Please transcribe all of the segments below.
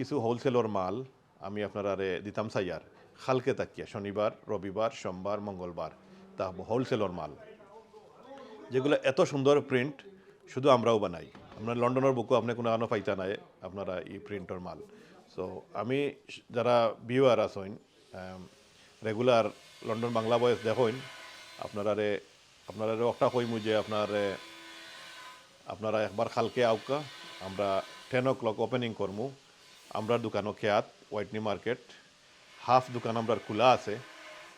কিছু হোলসেলর মাল আমি আপনারা দিতাম চাইয়ার। খালকে তাকিয়া, শনিবার, রবিবার, সোমবার, মঙ্গলবার, তা হোলসেলর মাল। যেগুলো এত সুন্দর প্রিন্ট শুধু আমরাও বানাই। আপনার লন্ডনের বুকও আপনি কোনো আনো পাইতা নাই, আপনারা এই প্রিন্টর মাল। সো আমি যারা ভিউয়ার আসইন রেগুলার লন্ডন বাংলা বয়স দেখইন, আপনারা রে আপনারা একটা কইমু যে আপনার আপনারা একবার খালকে আউকা, আমরা টেন ও ক্লক ওপেনিং করমু। আমরা দোকানও খেয়াত ওয়াইটনি মার্কেট হাফ দোকান আমরা খোলা আছে।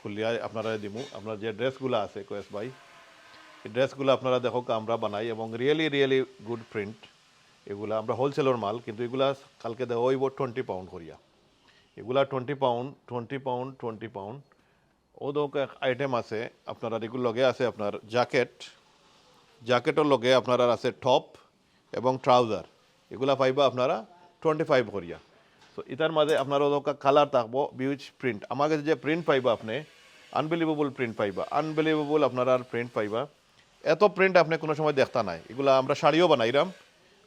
খুলিয়া আপনারা দিমু। আপনার যে ড্রেসগুলো আছে, কয়েস ভাই, এই ড্রেসগুলো আপনারা দেখো আমরা বানাই এবং রিয়েলি রিয়েলি গুড প্রিন্ট এগুলা আমরা হোলসেলের মাল, কিন্তু এগুলা কালকে দেওয়া হইব টোয়েন্টি পাউন্ড করিয়া। এগুলা twenty pound twenty pound twenty pound ও দোক আইটেম আছে, আপনারা এগুলো লগে আছে আপনার জ্যাকেট জ্যাকেটের লগে আপনার আছে টপ এবং ট্রাউজার এগুলা পাইবা আপনারা টোয়েন্টি ফাইভ করিয়া সো ইতার মাঝে আপনার ওদকা কালার থাকব বিউজ প্রিন্ট আমার কাছে যে প্রিন্ট পাইবা আপনি আনবিলিভেবল প্রিন্ট পাইবা আনবিলিভেবল আপনার আর প্রিন্ট পাইবা এত প্রিন্ট আপনি কোনো সময় দেখতা নাই এগুলা আমরা শাড়িও বানাইরাম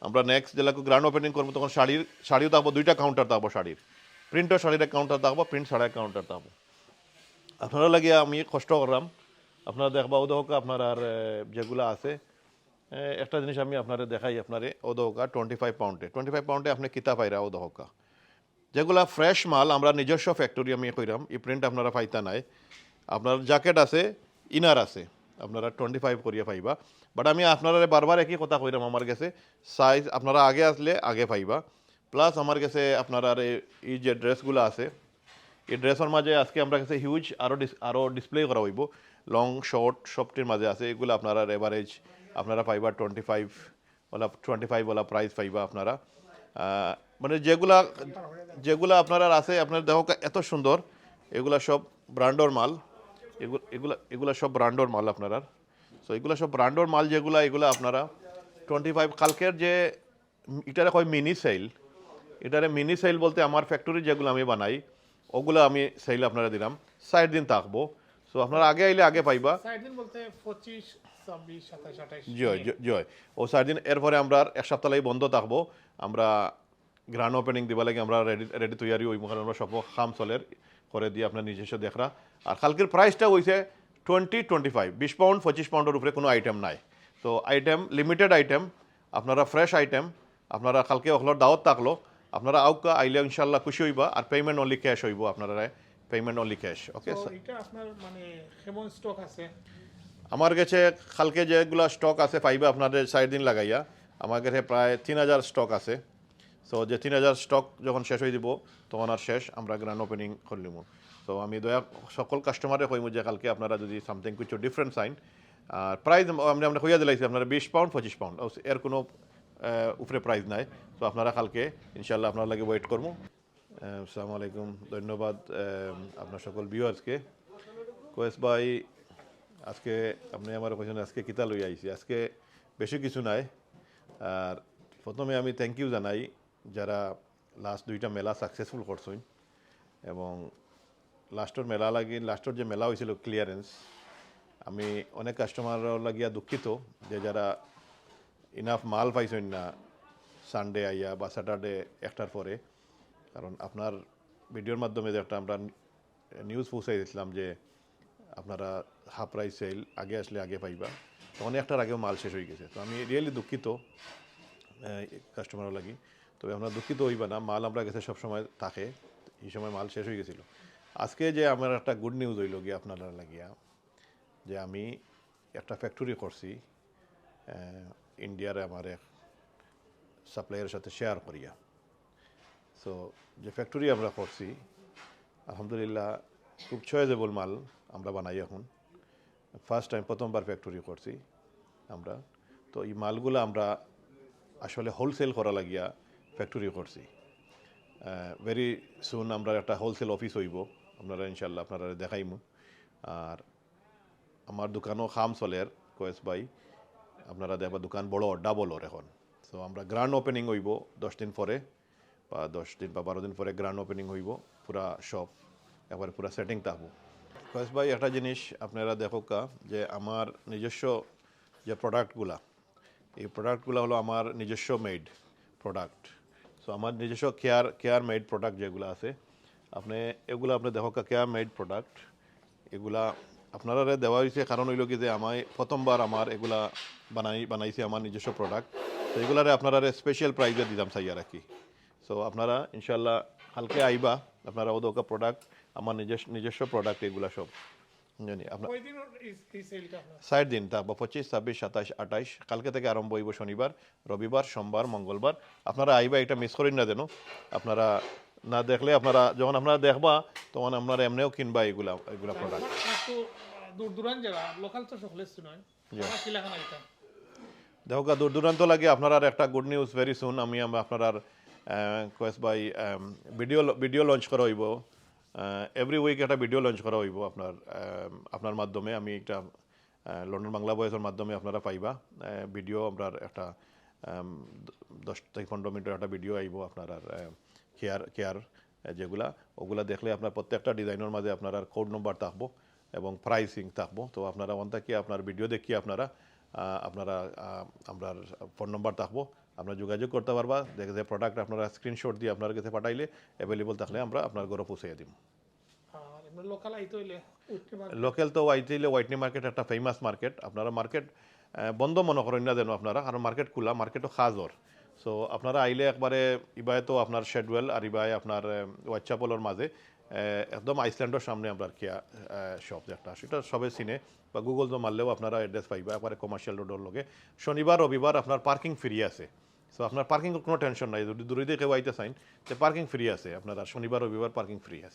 আমরা নেক্সট যেলাকে গ্র্যান্ড ওপেনিং করব তখন শাড়ির শাড়িও থাকব দুইটা কাউন্টার থাকব শাড়ির প্রিন্টও শাড়ির কাউন্টার থাকব প্রিন্ট শাড়ির কাউন্টার থাকব আপনারা লাগে আমি কষ্ট করলাম আপনারা দেখবা ওদহকা আপনার আর যেগুলো আছে একটা জিনিস আমি আপনারে দেখাই, আপনারে, ওদহকা টোয়েন্টি ফাইভ পাউন্ডে টোয়েন্টি ফাইভ পাউন্ডে আপনি কিতা পাইরা ওদহকা? যেগুলা ফ্রেশ মাল, আমরা নিজস্ব ফ্যাক্টরি আমি কইরাম, এই প্রিন্ট আপনারা পাইতা নাই। আপনার জ্যাকেট আছে ইনার আছে, আপনারা টোয়েন্টি ফাইভ করিয়া পাইবা। বাট আমি আপনারা বারবার একই কথা কইরাম আমার কাছে সাইজ আপনারা আগে আসলে আগে পাইবা। প্লাস আমার কাছে আপনারা এই যে ড্রেসগুলো আছে, এই ড্রেসের মাঝে আজকে আমরা কাছে হিউজ আরও আরও ডিসপ্লে করা হইব। লং শর্ট সবটির মাঝে আছে, এগুলো আপনারা এভারেজ আপনারা পাইবা টোয়েন্টি ফাইভ ওলা টোয়েন্টি ফাইভ ওলা প্রাইস পাইবা আপনারা। মানে যেগুলা যেগুলা আপনারা আছে, আপনার দেখো এত সুন্দর। এগুলা সব ব্র্যান্ডর মাল। এগুলো, এগুলা সব ব্র্যান্ডর মাল আপনারা সো এগুলা সব ব্র্যান্ডর মাল যেগুলা, এগুলা আপনারা টোয়েন্টি ফাইভ কালকের যে এটারে কয় মিনি সেল এটারে মিনি সেল বলতে আমার ফ্যাক্টরি যেগুলো আমি বানাই, ওগুলো আমি সেল আপনারা দিলাম। ষাট দিন থাকব। সো আপনারা আগে আইলে আগে পাইবা। বলতে পঁচিশ জয় জয়, জয়। ও চার দিন এরপরে আমরা এক সপ্তাহ লাগি বন্ধ থাকব। আমরা গ্রান্ড ওপেনিং দিবা লাগে আমরা রেডি রেডি হইব কারণ আমরা সব খাম চলের। করে দিয়ে আপনার নিজস্ব দেখরা। আর কালকের প্রাইসটা হইছে টোয়েন্টি টোয়েন্টি ফাইভ বিশ পাউন্ড পঁচিশ পাউন্ডের উপরে কোনো আইটেম নাই। তো আইটেম লিমিটেড আইটেম আপনারা ফ্রেশ আইটেম আপনারা কালকে ওখলোর দাওয়াত থাকল। আপনারা আউকা আইলে ইনশাল্লাহ খুশি হইবা আর পেমেন্ট অনলি ক্যাশ হইব আপনারা। পেমেন্ট অনলি ক্যাশ ওকে এটা আপনার মানে কেমন স্টক আছে। আমার কাছে কালকে যেগুলো স্টক আছে পাইবে আপনাদের চার দিন লাগাইয়া আমার কাছে প্রায় তিন হাজার স্টক আছে। সো যে তিন হাজার স্টক যখন শেষ হয়ে দিব তখন আর শেষ আমরা গ্র্যান্ড ওপেনিং করলিম তো আমি দয়া সকল কাস্টমারে কইমু যে কালকে আপনারা যদি সামথিং কিছু ডিফারেন্ট সাইন আর প্রাইস আমরা আমরা হইয়া দিলাইছি আপনারা বিশ পাউন্ড পঁচিশ পাউন্ড এর কোনো উপরে প্রাইস নাই। তো আপনারা কালকে ইনশাল্লাহ আপনার লাগে ওয়েট করব আসসালামু আলাইকুম। ধন্যবাদ আপনার সকল ভিউয়ার্সকে। কোয়েস ভাই, আজকে আপনি আমার কোয়েশন আজকে কিতা লই আইছি? আজকে বেশি কিছু নাই। আর প্রথমে আমি থ্যাংক ইউ জানাই যারা লাস্ট দুইটা মেলা সাকসেসফুল করছেন এবং লাস্টের মেলা লাগি লাস্টের যে মেলা হয়েছিল ক্লিয়ারেন্স আমি অনেক কাস্টমার লাগিয়া দুঃখিত যে যারা ইনাফ মাল পাইছেন না সানডে আইয়া বা স্যাটারডে একটার পরে কারণ আপনার ভিডিওর মাধ্যমে যে একটা আমরা নিউজ পৌঁছাই দিয়েছিলাম যে আপনারা হাফ প্রাইস সেল আগে আসলে আগে পাইবা। তখন একটার আগেও মাল শেষ হয়ে গেছে। তো আমি রিয়েলি দুঃখিত কাস্টমারও লাগি। তবে আমরা দুঃখিত হইবা না, মাল আমরা কাছে সবসময় থাকে। এই সময় মাল শেষ হয়ে গেছিল। আজকে যে আমার একটা গুড নিউজ হইল গিয়ে আপনারা লাগিয়া, যে আমি একটা ফ্যাক্টরি করছি ইন্ডিয়ার আমার এক সাপ্লাইয়ের সাথে শেয়ার করিয়া। সো যে ফ্যাক্টরি আমরা করছি, আলহামদুলিল্লাহ খুব চয়েজেবল মাল আমরা বানাই এখন। ফার্স্ট টাইম প্রথমবার ফ্যাক্টরি করছি আমরা। তো এই মালগুলো আমরা আসলে হোলসেল করা লাগিয়া ফ্যাক্টরি করছি। ভেরি সুন আমরা একটা হোলসেল অফিস হইব। আপনারা ইনশাল্লাহ আপনারা দেখাইমু। আর আমার দোকানও খাম চলের কয়েস ভাই। আপনারা দেখবা দোকান বড় ডাবলর এখন। সো আমরা গ্র্যান্ড ওপেনিং হইব দশ দিন পরে। বা দশ দিন বা বারো দিন পরে গ্র্যান্ড ওপেনিং হইব, পুরা শপ একবার পুরা সেটিং থাকব কয়েস ভাই, একটা জিনিস আপনারা দেখো কা, যে আমার নিজস্ব যে প্রোডাক্টগুলা এই প্রোডাক্টগুলো হলো আমার নিজস্ব মেড প্রোডাক্ট সো আমার নিজস্ব কেয়ার কেয়ার মেড প্রোডাক্ট যেগুলো আছে, আপনি, এগুলো আপনি দেখো কেয়ার মেড প্রোডাক্ট এগুলা আপনারা দেওয়া হয়েছে কারণ হইল কি যে আমায় প্রথমবার আমার এগুলা বানাই, বানাইছে আমার নিজস্ব প্রোডাক্ট তো এগুলারে আপনারা স্পেশাল প্রাইজে দিতাম চাইয়া রাখি। সো আপনারা ইনশাল্লাহ কালকে আইবা আপনারা ওদোকা প্রোডাক্ট আমার নিজস্ব নিজস্ব প্রোডাক্ট এগুলা সব। জানি আপনার? ষাট দিন থাকব পঁচিশ ছাব্বিশ সাতাশ আঠাইশ কালকে থেকে আরম্ভ হইব শনিবার রবিবার সোমবার মঙ্গলবার। আপনারা আইবা এটা মিস করেন না যেন। আপনারা না দেখলে আপনারা যখন আপনারা দেখবা তখন আপনারা এমনিও কিনবা এগুলা এগুলা প্রোডাক্ট দূর যারা লোকাল তো সকলে দেখো দূর দূরান্ত লাগে আপনার আর একটা গুড নিউজ ভেরি সুন আমি আপনার আর কোয়েস বাই ভিডিও ভিডিও লঞ্চ করা হইব এভরি উইক একটা ভিডিও লঞ্চ করা হইব আপনার আপনার মাধ্যমে আমি একটা লন্ডন বাংলা বয়েসের মাধ্যমে আপনারা পাইবা ভিডিও আপনার একটা দশ থেকে পনেরো মিনিটের একটা ভিডিও আইব আপনার আর কেয়ার কেয়ার যেগুলা ওগুলা দেখলে আপনার প্রত্যেকটা ডিজাইনের মাঝে আপনার কোড নম্বর থাকব এবং প্রাইসিং থাকব তো আপনারা ওখান আপনার ভিডিও দেখিয়ে আপনারা আপনারা আপনার ফোন নম্বর থাকব। আপনারা যোগাযোগ করতে পারবা। দেখে যে প্রোডাক্ট আপনারা স্ক্রিনশট দিয়ে আপনার কাছে পাঠাইলে অ্যাভেলেবল থাকলে আমরা আপনার ঘরে পৌঁছে এমনি লোকাল তো ওয়াইটিলে হোয়াইটনি মার্কেট একটা ফেমাস মার্কেট আপনারা মার্কেট বন্ধ মনে করেন না যেন আপনারা কারণ মার্কেট খোলা মার্কেটও খাজর। সো আপনারা আইলে একবারে ইবাই তো আপনার শেডওয়েল আর ইবাই আপনার হোয়াটসঅ্যাপলের মাঝে একদম আইসল্যান্ডের সামনে আপনার কেয়া শপ একটা সেটা সবে সিনে, বা গুগল তো মারলেও আপনারা অ্যাড্রেস পাইবা, একবারে কমার্শিয়াল রোডের লগে। শনিবার, রবিবার আপনার পার্কিং ফ্রি আছে। সো আপনার পার্কিং কোনো টেনশন নাই। যদি দূরে দিয়ে কেউ আইতে চাইন তো পার্কিং ফ্রি আছে। আপনারা শনিবার, রবিবার পার্কিং ফ্রি আছে।